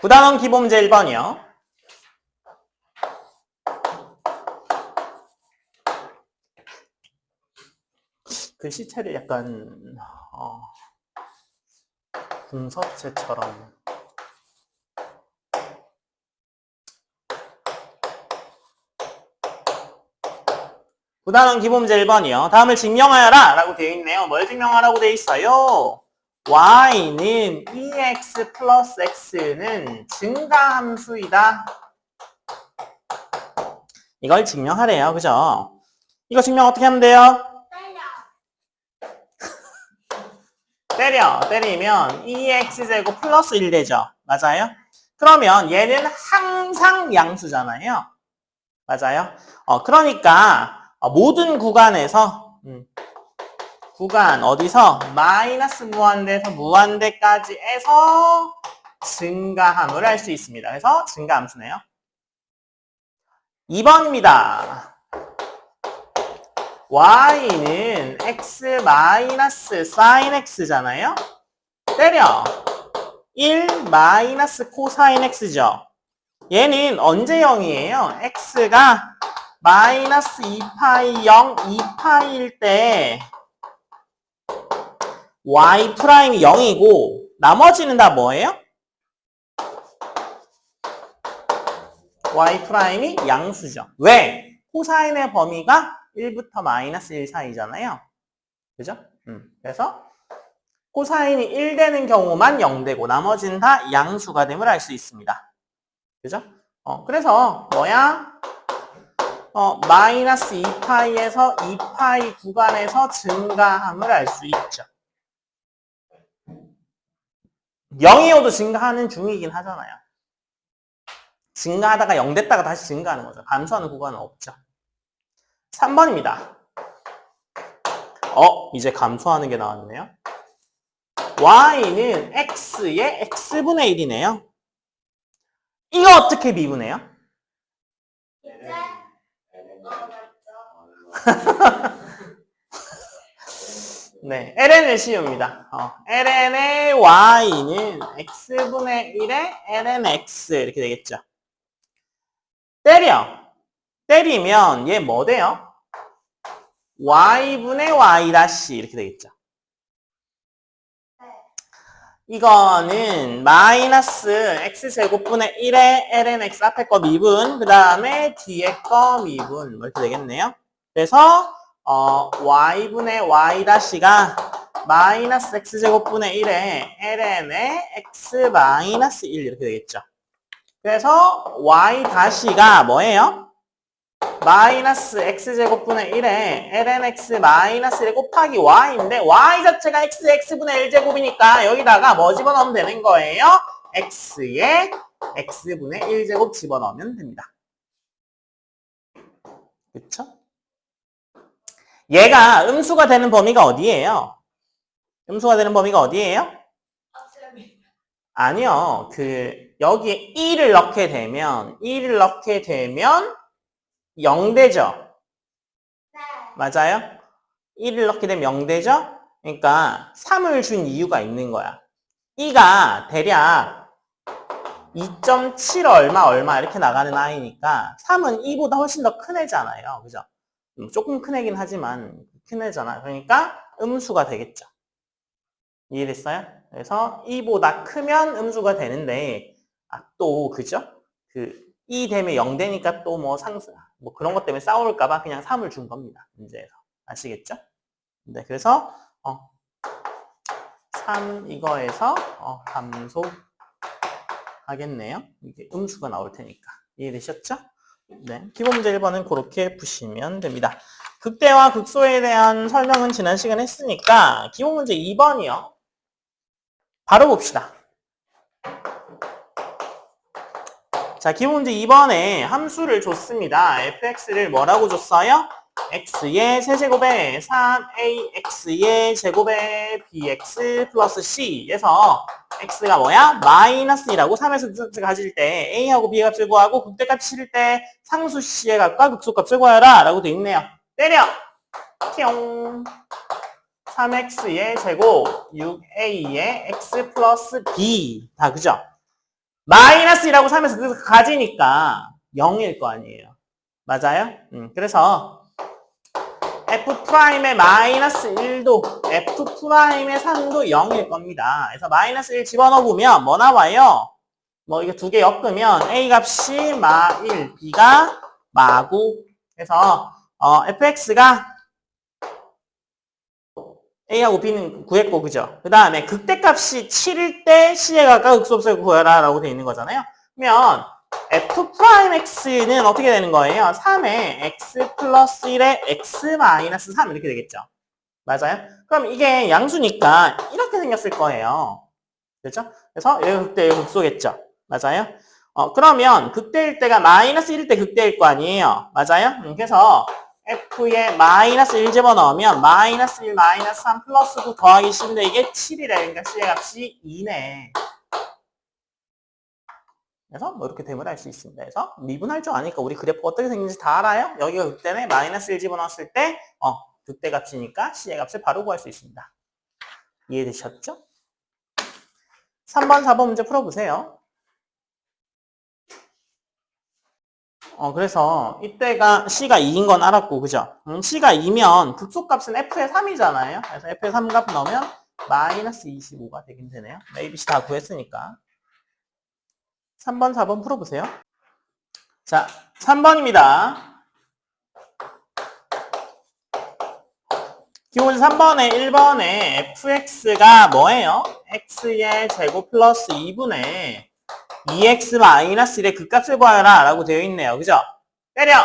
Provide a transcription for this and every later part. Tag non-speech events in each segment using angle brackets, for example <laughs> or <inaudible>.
구단원 기본문제 1번이요. 글씨체를 약간 어, 분서체처럼 구단원 기본문제 1번이요. 다음을 증명하여라 라고 되어 있네요. 뭘 증명하라고 되어 있어요? Y는 2x 플러스 x는 증가함수이다. 이걸 증명하래요. 그죠? 이거 증명 어떻게 하면 돼요? 때려. <laughs> 때리면 2x제곱 플러스 1 되죠. 맞아요? 그러면 얘는 항상 양수잖아요. 맞아요? 어, 그러니까 어, 모든 구간에서 음, 구간 어디서 마이너스 무한대에서 무한대까지에서 증가함을 할 수 있습니다. 그래서 증가함수네요. 2번입니다. y는 x 마이너스 sin x잖아요. 때려. 1 마이너스 코사인 x죠. 얘는 언제 0이에요? x가 마이너스 2파이 0, 2파이일 때 y 프라임이 0이고 나머지는 다 뭐예요? y 프라임이 양수죠. 왜? 코사인의 범위가 1부터 마이너스 1 사이잖아요. 그죠? 음, 그래서 코사인이 1 되는 경우만 0 되고 나머지는 다 양수가 됨을 알 수 있습니다. 그죠? 어, 그래서 뭐야? 어, 마이너스 2파이에서 2파이 구간에서 증가함을 알 수 있죠. 0이어도 증가하는 중이긴 하잖아요. 증가하다가 0 됐다가 다시 증가하는 거죠. 감소하는 구간은 없죠. 3번입니다. 어, 이제 감소하는 게 나왔네요. y는 x의 x분의 1이네요. 이거 어떻게 미분해요? 네, ln을 씌웁니다. 어, ln의 y는 x분의 1의 ln x 이렇게 되겠죠. 때려. 때리면 얘 뭐 돼요? y분의 y 다시 이렇게 되겠죠. 네. 이거는 마이너스 x제곱분의 1의 ln x 앞에 거 미분 그 다음에 뒤에 거 미분 뭐 이렇게 되겠네요. 그래서 어, y분의 y 다시가 마이너스 x제곱분의 1의 ln의 x 마이너스 1 이렇게 되겠죠. 그래서 y 다시가 뭐예요? 마이너스 x제곱분의 1에 lnx 마이너스 1 곱하기 y인데 y 자체가 x, x분의 1제곱이니까 여기다가 뭐 집어넣으면 되는 거예요? x에 x분의 1제곱 집어넣으면 됩니다. 그쵸? 얘가 음수가 되는 범위가 어디예요? 음수가 되는 범위가 어디예요? 아니요. 그 여기에 1을 넣게 되면 1을 넣게 되면 0 되죠. 네. 맞아요? 1을 넣게 되면 0 되죠? 그러니까 3을 준 이유가 있는 거야. 2가 대략 2.7 얼마 얼마 이렇게 나가는 아이니까 3은 2보다 훨씬 더 큰 애잖아요. 그죠? 음, 조금 큰 애긴 하지만 큰 애잖아. 그러니까 음수가 되겠죠. 이해됐어요? 그래서 2보다 크면 음수가 되는데 아, 또 그죠? 그2 되면 0 되니까 또 뭐 상승 뭐 그런 것 때문에 싸울까 봐 그냥 3을 준 겁니다. 문제에서. 아시겠죠? 네, 그래서 어, 3 이거에서 어, 감소 하겠네요. 이게 음수가 나올 테니까. 이해되셨죠? 네. 기본 문제 1번은 그렇게 푸시면 됩니다. 극대와 극소에 대한 설명은 지난 시간에 했으니까 기본 문제 2번이요. 바로 봅시다. 자, 기본 문제 2번에 함수를 줬습니다. fx를 뭐라고 줬어요? X의 세제곱에 3ax의 제곱에 bx 플러스 c에서 x가 뭐야? 마이너스 2라고 3에서 가질 때 a하고 b 값을 구하고 극대값 실을 때 상수 c의 값과 극소값을 구하라 라고 돼 있네요. 때려! 티용 3x의 제곱 6a의 x 플러스 b 다 그죠? 마이너스 1하고 3에서 그래서 가지니까 0일 거 아니에요. 맞아요? 음, 그래서 f 프라임의 마이너스 1도 f 프라임의 3도 0일 겁니다. 그래서 마이너스 1 집어넣으면 뭐 나와요? 뭐 이거 두개 엮으면 a 값이 마 1, b가 마구. 그래서 어, fx가 a하고 b는 구했고 그죠? 그 다음에 극대값이 7일 때 c에 가까운 극소값을 구해라 라고 되어 있는 거잖아요. 그러면 f 프라임 x는 어떻게 되는 거예요? 3에 x 플러스 1에 x 마이너스 3 이렇게 되겠죠. 맞아요? 그럼 이게 양수니까 이렇게 생겼을 거예요. 그렇죠? 그래서 여기 극대, 여기 극소겠죠. 맞아요? 어, 그러면 극대일 때가 마이너스 1일 때 극대일 거 아니에요. 맞아요? 음, 그래서 f에 마이너스 1 집어넣으면 마이너스 1 마이너스 3 플러스 9 더하기 10인데 이게 7이래. 그러니까 c의 값이 2네. 그래서 뭐 이렇게 됨을 알수 있습니다. 그래서 미분할 줄 아니까 우리 그래프가 어떻게 생긴지 다 알아요? 여기가 극대네. 마이너스 1 집어넣었을 때 어, 극대 값이니까 c의 값을 바로 구할 수 있습니다. 이해되셨죠? 3번, 4번 문제 풀어보세요. 어, 그래서 이때가 C가 2인 건 알았고, 그죠? 음, C가 2면 극소값은 F의 3이잖아요. 그래서 F의 3값 넣으면 마이너스 25가 되긴 되네요. ABC 다 구했으니까. 3번, 4번 풀어보세요. 자, 3번입니다. 기본 3번에 1번에 fx가 뭐예요? x의 제곱 플러스 2분의 2x 마이너스 1의 극값을 구하여라 라고 되어 있네요. 그죠? 때려!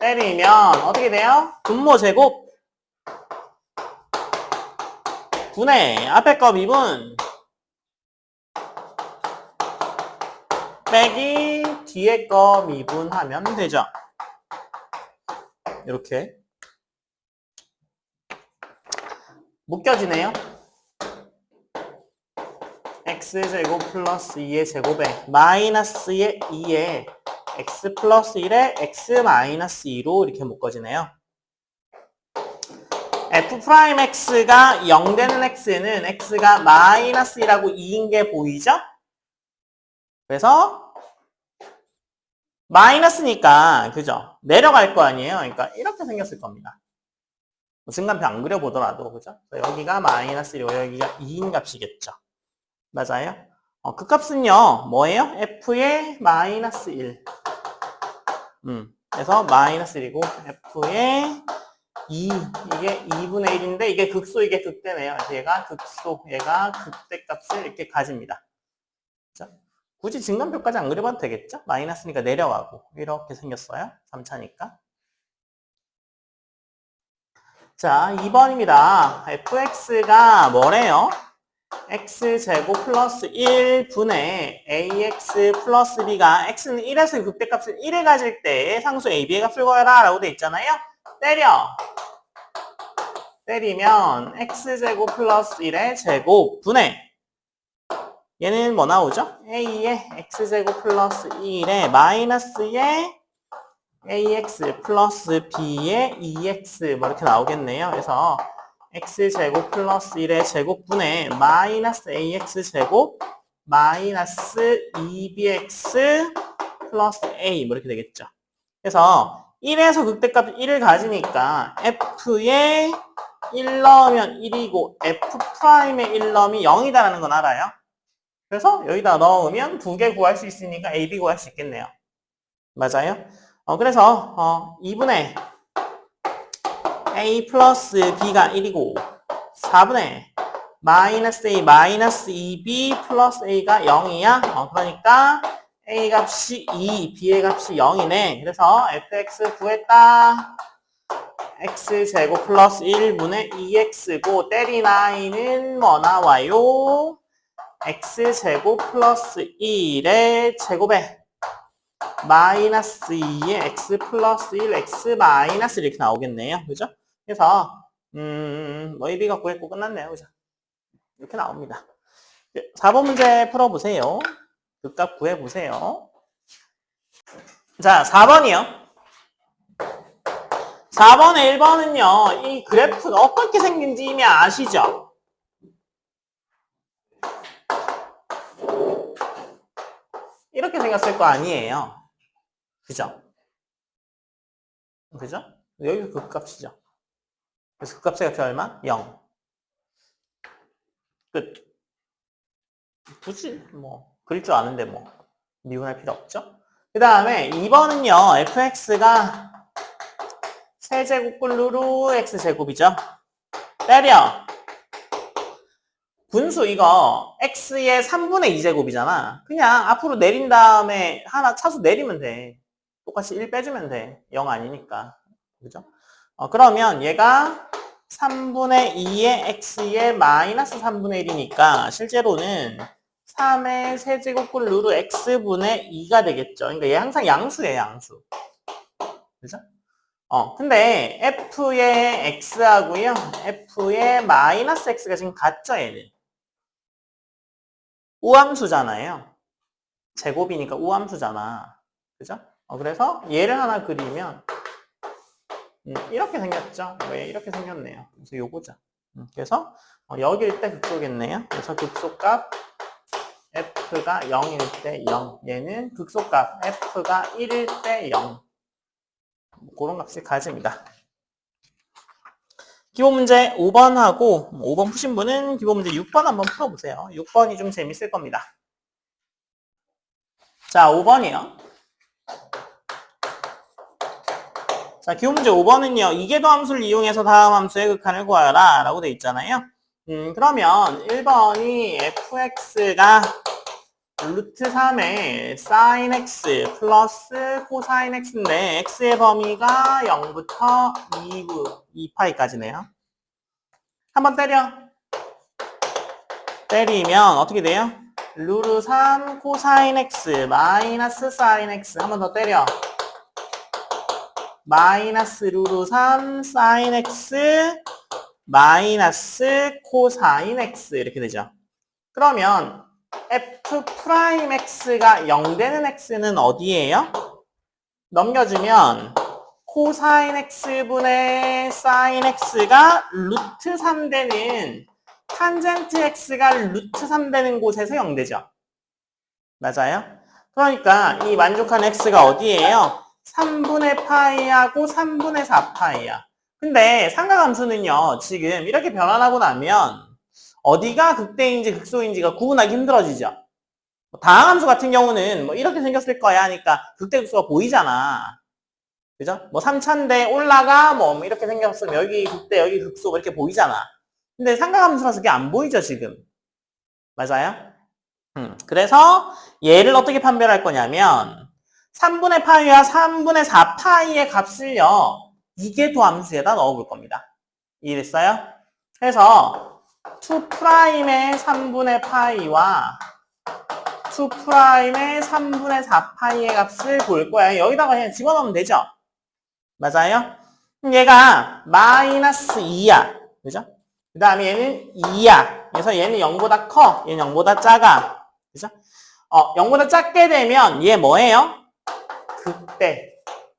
때리면 어떻게 돼요? 분모 제곱 분의 앞에 거 미분 빼기 뒤에 거 미분하면 되죠. 이렇게 묶여지네요. x제곱 플러스 2의 제곱에 마이너스의 2에 x 플러스 1에 x 마이너스 2로 이렇게 묶어지네요. f 프라임 x가 0 되는 x는 x가 마이너스 2라고 2인 게 보이죠? 그래서 마이너스니까 그죠? 내려갈 거 아니에요. 그러니까 이렇게 생겼을 겁니다. 뭐 증간표 안 그려보더라도 그죠? 여기가 마이너스 1이고 여기가 2인 값이겠죠. 맞아요? 어, 그 값은요, 뭐예요? f의 마이너스 1. 음, 그래서 마이너스 1이고, f의 2. 이게 2분의 1인데, 이게 극소, 이게 극대네요. 얘가 극소, 얘가 극대 값을 이렇게 가집니다. 자, 굳이 증간표까지 안 그려봐도 되겠죠? 마이너스니까 내려가고, 이렇게 생겼어요. 3차니까. 자, 2번입니다. fx가 뭐래요? x제곱 플러스 1분의 ax 플러스 b가 x는 1에서 극대값을 1을 가질 때 상수 a, b의 값을 구해라 라고 돼 있잖아요. 때려. 때리면 x제곱 플러스 1의 제곱 분의 얘는 뭐 나오죠? a의 x제곱 플러스 1의 마이너스의 ax 플러스 b의 2x 뭐 이렇게 나오겠네요. 그래서 x제곱 플러스 1의 제곱분의 마이너스 ax제곱 마이너스 2bx 플러스 a 뭐 이렇게 되겠죠. 그래서 1에서 극대값 1을 가지니까 f에 1 넣으면 1이고 f 프라임에 1 넣으면 0이다라는 건 알아요. 그래서 여기다 넣으면 두 개 구할 수 있으니까 a, b 구할 수 있겠네요. 맞아요? 어, 그래서 어, 2분의 a 플러스 b가 1이고 4분의 마이너스 a 마이너스 2b 플러스 a가 0이야. 어, 그러니까 a 값이 2, b의 값이 0이네. 그래서 fx 구했다. x제곱 플러스 1분의 2x고 때리나이는 뭐 나와요? X제곱 플러스 1의 제곱에 마이너스 2의 x 플러스 1, x 마이너스 이렇게 나오겠네요. 그죠? 그래서 음, 뭐 AB가 구했고 끝났네요. 그죠? 이렇게 나옵니다. 4번 문제 풀어보세요. 극값 구해보세요. 자, 4번이요. 4번에 1번은요, 이 그래프가 어떻게 생긴지 이미 아시죠? 이렇게 생겼을 거 아니에요. 그죠? 그죠? 여기가 극값이죠. 그래서 극값의 값이 얼마? 0. 끝. 굳이 뭐 그릴 줄 아는데 뭐 미분할 필요 없죠. 그 다음에 2번은요. fx가 세제곱분 루루 x제곱이죠. 때려. 분수 이거 x의 3분의 2제곱이잖아. 그냥 앞으로 내린 다음에 하나 차수 내리면 돼. 똑같이 1 빼주면 돼. 0 아니니까. 그죠? 어, 그러면 얘가 3분의 2의 x의 마이너스 3분의 1이니까 실제로는 3의 세제곱분 루루 x분의 2가 되겠죠. 그러니까 얘 항상 양수예요, 양수. 그죠? 어, 근데 f의 x하고요, f의 마이너스 x가 지금 같죠, 얘는. 우함수잖아요. 제곱이니까 우함수잖아. 그죠? 어, 그래서 얘를 하나 그리면 음, 이렇게 생겼죠? 왜 이렇게 생겼네요. 그래서 요거죠. 음, 그래서 어, 여기일 때 극소겠네요. 그래서 극소값 f가 0일 때 0. 얘는 극소값 f가 1일 때 0. 그런 값을 가집니다. 기본 문제 5번하고 5번 푸신 분은 기본 문제 6번 한번 풀어보세요. 6번이 좀 재밌을 겁니다. 자, 5번이요. 자, 기본 문제 5번은요. 이계도 함수를 이용해서 다음 함수의 극한을 구하라 라고 돼 있잖아요. 음, 그러면 1번이 fx가 루트 3의 sin x 플러스 코사인 x인데 x의 범위가 0부터 2부, 2파이까지네요. 한번 때려. 때리면 어떻게 돼요? 루트 3 코사인 x 마이너스 사인 x 한번 더 때려. 마이너스 루트 3 사인 x 마이너스 코사인 x 이렇게 되죠. 그러면 f 프라임 x가 0 되는 x는 어디예요? 넘겨주면 코사인 x분의 사인 x가 루트 3 되는 탄젠트 x가 루트 3 되는 곳에서 0 되죠. 맞아요? 그러니까 이 만족한 x가 어디예요? 3분의 파이하고 3분의 4파이야. 근데 삼각함수는요, 지금 이렇게 변환하고 나면 어디가 극대인지 극소인지가 구분하기 힘들어지죠. 뭐 다항함수 같은 경우는 뭐 이렇게 생겼을 거야 하니까 극대 극소가 보이잖아. 그죠? 뭐 3차인데 올라가 뭐 이렇게 생겼으면 여기 극대 여기 극소 뭐 이렇게 보이잖아. 근데 삼각함수라서 그게 안 보이죠 지금. 맞아요? 음, 그래서 얘를 어떻게 판별할 거냐면 3분의 파이와 3분의 4파이의 값을요 이계도 함수에다 넣어볼 겁니다. 이해됐어요? 그래서 2'의 3분의 파이와 2'의 3분의 4 파이의 값을 볼 거야. 여기다가 그냥 집어넣으면 되죠? 맞아요? 얘가 마이너스 2야. 그죠? 그 다음에 얘는 2야. 그래서 얘는 0보다 커. 얘는 0보다 작아. 그죠? 어, 0보다 작게 되면 얘 뭐예요? 극대.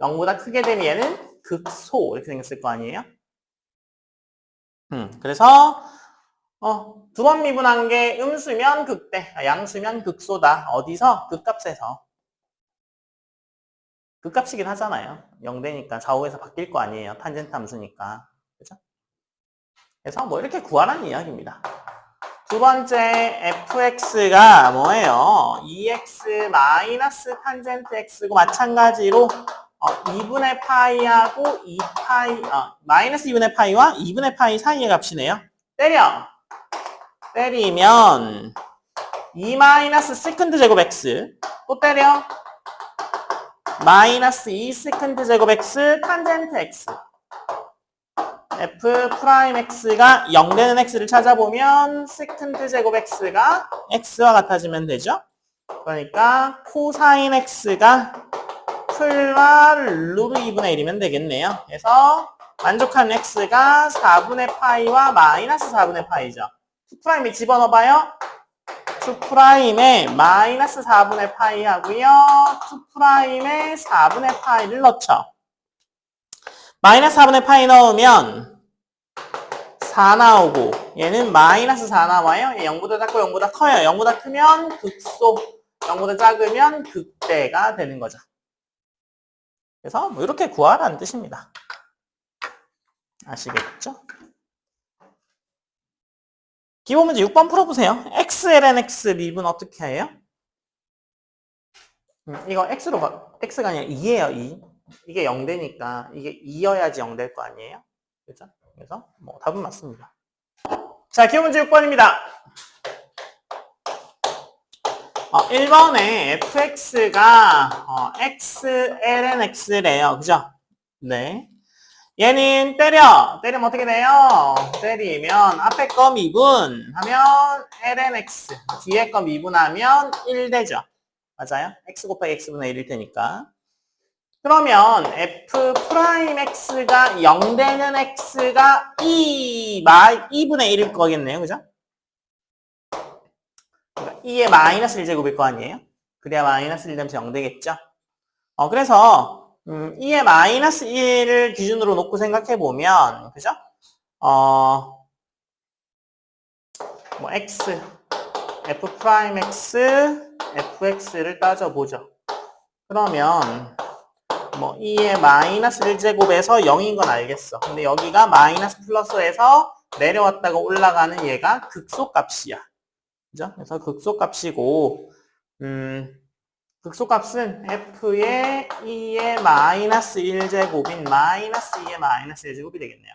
0보다 크게 되면 얘는 극소. 이렇게 생겼을 거 아니에요? 음, 그래서 어, 두 번 미분한 게 음수면 극대, 아, 양수면 극소다. 어디서? 극값에서. 극값이긴 하잖아요. 0대니까 좌우에서 바뀔 거 아니에요. 탄젠트 함수니까. 그죠? 그래서 뭐 이렇게 구하라는 이야기입니다. 두 번째 fx가 뭐예요? 2x 마이너스 탄젠트 x고 마찬가지로 어, 2분의 파이하고 2파이, 어, 마이너스 2분의 파이와 2분의 파이 사이의 값이네요. 때려! 때리면 2 마이너스 세컨드 제곱 x 또 때려. 마이너스 2 세컨드 제곱 x 탄젠트 x. F 프라임 x가 0 되는 x를 찾아보면 세컨드 제곱 x가 x와 같아지면 되죠? 그러니까 코사인 x가 풀과 루트 2분의 1이면 되겠네요. 그래서 만족한 x가 4분의 파이와 마이너스 4분의 파이죠 2'에 집어넣어봐요. 2'에 마이너스 4분의 파이 하고요. 2'에 4분의 파이를 넣죠. 마이너스 4분의 파이 넣으면 4 나오고 얘는 마이너스 4 나와요. 얘 0보다 작고 0보다 커요. 0보다 크면 극소, 0보다 작으면 극대가 되는 거죠. 그래서 뭐 이렇게 구하라는 뜻입니다. 아시겠죠? 기본 문제 6번 풀어보세요. xln x 미분 어떻게 해요? 음, 이거 x로 바, x가 아니라 2예요, 2. 이게 0되니까 이게 2여야지 0될 거 아니에요? 그죠? 그래서 뭐 답은 맞습니다. 자, 기본 문제 6번입니다. 어, 1번에 fx가 어, xln x래요. 그죠? 네. 얘는 때려. 때리면 어떻게 돼요? 때리면 앞에 거 미분 하면 ln x. 뒤에 거 미분하면 1 되죠. 맞아요? x 곱하기 x분의 1일 테니까. 그러면 f 프라임 x가 0 되는 x가 2, 마, 2분의 1일 거겠네요. 그죠? 그러니까 2의 마이너스 1제곱일 거 아니에요? 그래야 마이너스 1 되면서 0 되겠죠? 어, 그래서, 음, 2의 마이너스 1을 기준으로 놓고 생각해 보면, 그죠? 어, 뭐, x, f 프라임 x, fx를 따져보죠. 그러면, 뭐 2의 마이너스 1제곱에서 0인 건 알겠어. 근데 여기가 마이너스 플러스에서 내려왔다가 올라가는 얘가 극소값이야. 그죠? 그래서 극소값이고 음, 극소값은 f의 2의 마이너스 1제곱인 마이너스 2의 마이너스 1제곱이 되겠네요.